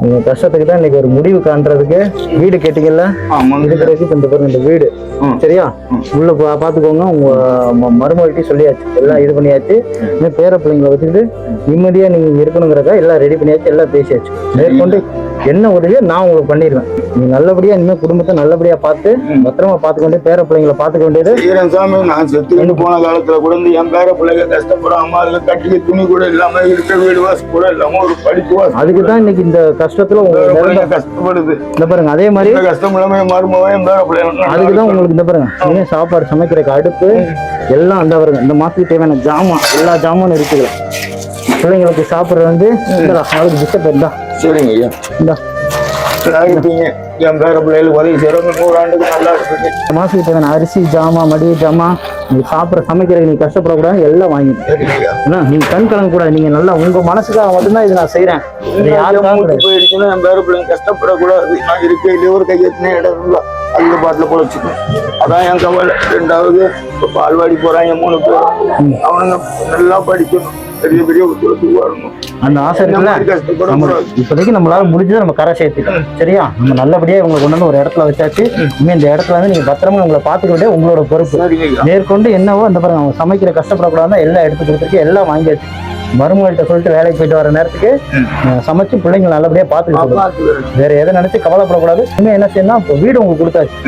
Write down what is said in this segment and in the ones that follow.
உங்க கஷ்டத்துக்கு தான் இன்னைக்கு ஒரு முடிவு காண்றதுக்கு வீடு கேட்டீங்கல்ல? இருக்கிறதுக்கு இந்த பாருங்க இந்த வீடு. சரியா? உள்ள பா- பாத்துக்கோங்க. உங்க ம- மருமகள்கிட்டயும் சொல்லியாச்சு. எல்லாம் இது பண்ணியாச்சு. இன்னும் பேர பிள்ளைங்களை வச்சுக்கிட்டு நிம்மதியா நீங்க இருக்கணுங்கிறக்கா எல்லாம் ரெடி பண்ணியாச்சு எல்லாம் பேசியாச்சு. மேற்கொண்டு என்ன உதவியோ நான் உங்களுக்கு பண்ணிடுவேன். நீங்க நல்லபடியா இனிமே குடும்பத்தை நல்லபடியா பார்த்து பத்திரமா பார்த்துக்க வேண்டிய பேர பிள்ளைங்களை பார்த்துக்க வேண்டியது செய்யறேன் சாமி நான் செத்துக்கிட்டு போன காலத்துல கூட இந்த என் பேர பிள்ளைங்க கஷ்டப்படாம அதுல கட்டிக்க துணி கூட இல்லாம இருக்க வீடு வாசி கூட இல்லாம ஒரு படிப்பு வாசி அதுக்கு தான் இன்னைக்கு இந்த கஷ்டத்துல உங்களுக்கு கஷ்டப்படுது. இந்த பாருங்க அதே மாதிரி கஷ்டம் இல்லாம மருமகன் என் பேர பிள்ளைங்க அதுக்கு தான் உங்களுக்கு இந்த பாருங்க இனிமே சாப்பாடு சமைக்கிறதுக்கு அடுப்பு எல்லாம் அந்த வருங்க இந்த மாசத்துக்கு தேவையான ஜாமான் எல்லா ஜாமானும் இருக்குது பிள்ளைங்களுக்கு சாப்பிடுறது வந்து நாளைக்கு பிஸ்கட் இருந்தா சரிங்க ஐயா. இந்தா. இருப்பீங்க என் பேர பிள்ளைகளுக்கு உதவி செய்யறவங்க நூறு ஆண்டுக்கு நல்லா இருக்குது மாசத்துக்கு தேவையான அரிசி ஜாமான் மடிய ஜாமான் நீ சாப்பிட்ற சமைக்கிறதுக்கு நீ கஷ்டப்படக்கூடாது எல்லாம் ஐயா ஏன்னா நீங்க கண் கலங்க கூடாது நீங்க நல்லா உங்க மனசுக்காக மட்டும்தான் இது நான் கிடையாது. போயிடுச்சுன்னா என் பேர பிள்ளைங்க கஷ்டப்படக்கூடாது. நான் இருக்கையிலே ஒரு கையெத்தின இடம் இருந்தா அந்த பாட்டில் பொழைச்சிக்கணும் அதான் என் கவலை. ரெண்டாவது இப்போ பால்வாடி போறாங்க மூணு பேர் அவனுங்க நல்லா படிக்கணும். பெரிய பெரிய உத்தியோகத்துக்கு வரணும். அந்த ஆசை இருக்குல்ல? கஷ்டப்படக்கூடாது இப்போதைக்கு நம்மளால முடிஞ்சதை நம்ம கரை சேர்த்துக்கணும் சரியா? நம்ம நல்லபடியா உங்களை கொண்டு வந்து ஒரு இடத்துல வச்சாச்சு. இனிமே இந்த இடத்துல வந்து நீங்க பத்திரமா உங்களை பார்த்துக்க வேண்டிய உங்களோட பொறுப்பு. மேற்கொண்டு என்னவோ அந்த பாருங்க அவங்க சமைக்கிற கஷ்டப்படக்கூடாது எல்லாம் எடுத்து கொடுத்துருக்கு எல்லாம் வாங்கியாச்சு மருமகள்கிட்ட சொல்லிட்டு வேலைக்கு போயிட்டு வர நேரத்துக்கு சமைச்சு பிள்ளைங்களை நல்லபடியா பார்த்துக்கிறேன். வேற எதை நினைச்சு கவலைப்படக்கூடாது. இனிமே என்ன செய்யணும் இப்போ வீடு உங்களுக்கு கொடுத்தாச்சு.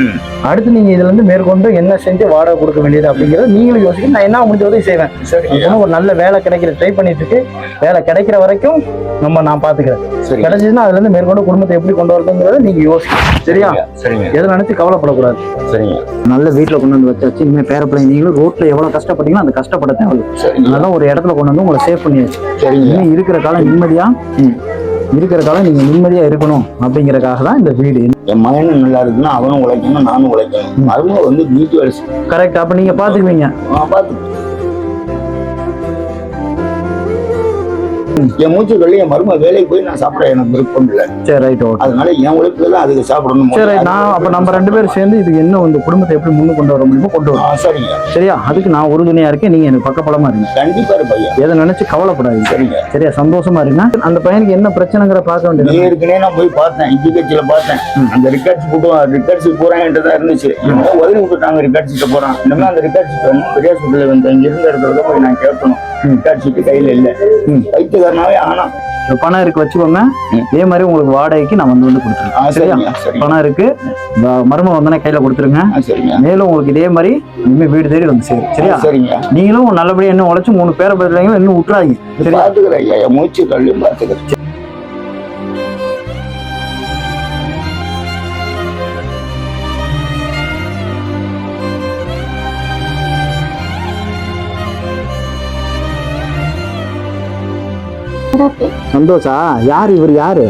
அடுத்து நீங்க இதுல இருந்து மேற்கொண்டு என்ன செஞ்சு வாடகை கொடுக்க வேண்டியது அப்படிங்கறது நீங்களும் யோசிக்கணும். நான் என்ன முடிஞ்ச உதவி செய்வேன். இன்னும் ஒரு நல்ல வேலை கிடைக்கிற ட்ரை பண்ணிட்டு இருக்கு. வேலை கிடைக்கிற வரைக்கும் நம்ம நான் பாத்துக்கிறேன் கிடைச்சதுன்னா அதுல இருந்து மேற்கொண்டு குடும்பத்தை எப்படி கொண்டு வரதுங்கிறத நீங்க யோசிக்கணும். சரியா? சரிங்க எதை நினைச்சு கவலைப்படக்கூடாது. சரிங்க. நல்ல வீட்டுல கொண்டு வந்து வச்சாச்சு. இனிமே பேர பிள்ளைங்க நீங்களும் ரோட்ல எவ்வளவு கஷ்டப்பட்டீங்களோ அந்த கஷ்டப்பட சரிங்க. அதனால ஒரு இடத்துல கொண்டு வந்து உங்களை சேவ் பண்ணியாச்சு சரிங்க. இனிமே இருக்கிற காலம் நிம்மதியா? இருக்கிற காலம் நீங்க நிம்மதியா இருக்கணும் அப்படிங்கறதுக்காக தான் இந்த வீடு. என் மகனும் நல்லா இருக்குன்னா அவனும் உழைக்கணும் நானும் உழைக்கணும். மருமக வந்து வீட்டு வேலை. கரெக்ட் அப்ப நீங்க பாத்துக்குவீங்க நான் என் மூச்சு கள்ளி என் மருமக வேலைக்கு போய் நான் சாப்பிட எனக்கு விருப்பம் இல்லை. சரி ரைட் ஓகே அதனால என் உழைப்புல தான் அதுக்கு சாப்பிடணும். சரி நான் அப்ப நம்ம ரெண்டு பேரும் சேர்ந்து இதுக்கு என்ன இந்த குடும்பத்தை எப்படி முன்னு கொண்டு வர முடியுமோ கொண்டு வரோம். சரிங்க. சரியா? அதுக்கு நான் உறுதுணையா இருக்கேன். நீங்க எனக்கு பக்கபலமா இருங்க. கண்டிப்பா இருப்பையா எதை நினைச்சு கவலைப்படாதீங்க. சரிங்க. சரியா? சந்தோஷமா இருங்க. அந்த பையனுக்கு என்ன பிரச்சனைங்கிற பார்க்க வேண்டியது ஏற்கனவே நான் போய் பார்த்தேன். இஜி கட்சியில பார்த்தேன். அந்த ரிகார்ட்ஸ் போட்டு ரிகார்ட்ஸ் போறாங்கன்றதா இருந்துச்சு. உதவி விட்டுட்டாங்க ரிகார்ட் சீட்டை போறான். இனிமே அந்த ரிகார்ட் சீட் வந்து பெரிய சுட்டில் வந்து இங்க இருந்த இடத்துல போய் நான் கேட்கணும். சீட்டு கையில இல்ல. ம். வைத்தியக்காரனாவே ஆனா. பணம் இருக்கு வச்சுக்கோங்க. இதே மாதிரி உங்களுக்கு வாடகைக்கு நான் வந்து வந்து கொடுத்துருக்கேன். சரியா? பணம் இருக்கு. மருமகன் வந்தோடனே கையில கொடுத்துருங்க. மேலும் உங்களுக்கு இதே மாதிரி இனிமே வீடு தேடி வந்து சேரும். சரியா? சரிங்க. நீங்களும் நல்லபடியா இன்னும் உழைச்சு மூணு பேரை பிள்ளைங்களும் இன்னும் விட்டுறாதீங்க. சரியா? மூச்சு கல்லையும் பாத்துக்கிறேன். சந்தோஷா? யார் இவர் யாரு?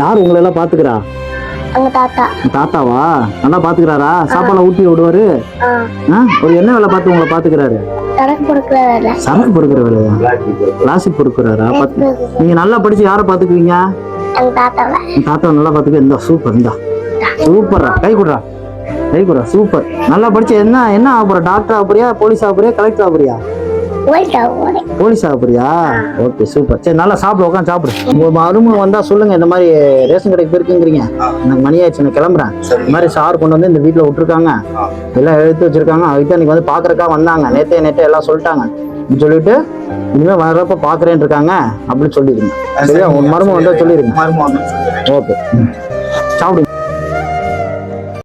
யார் உங்களை எல்லாம் பாத்துக்கிறா தாத்தாவா? நல்லா பாத்துக்கிறாரா? சாப்பாடு ஊட்டி விடுவாரு? ஒரு என்ன வேலை பார்த்து உங்களை பாத்துக்கிறாரு? சரக்கு பொறுக்கிற வேலையா கிளாஸுக்கு பொறுக்கிறாரா? நீங்க நல்லா படிச்சு யாரை பாத்துக்குவீங்க? தாத்தா நல்லா பாத்துக்க இந்த சூப்பர் இந்தா. சூப்பரா கை கொடுறா. கை கொடுறா. சூப்பர். நல்லா படிச்சு என்ன என்ன ஆக போற? டாக்டர் ஆக போறியா? போலீஸ் ஆக போறியா? கலெக்டர் ஆக போறியா? போயிட்டு அவங்க போலீஸ் ஆக போறியா ஓகே சூப்பர் சரி நல்லா சாப்பிடு உட்காந்து சாப்பிடு. உங்க மருமக வந்தா சொல்லுங்க இந்த மாதிரி ரேஷன் கடைக்கு போயிருக்கீங்கிறீங்க. எனக்கு மணி ஆயிடுச்சு நான் கிளம்புறேன். சரி இந்த மாதிரி சார் கொண்டு வந்து இந்த வீட்டில் விட்டுருக்காங்க. எல்லாம் எடுத்து வச்சிருக்காங்க. அதுக்கு இன்னைக்கு வந்து பார்க்கறக்கா வந்தாங்க. நேத்தே நேத்தே எல்லாம் சொல்லிட்டாங்க. சொல்லிட்டு இனிமே வர்றப்ப பார்க்கறேன்னு இருக்காங்க அப்படின்னு சொல்லிடுங்க. சரியா? உங்க மருமக வந்தா சொல்லிடுங்க. ஓகே சாப்பிடுங்க.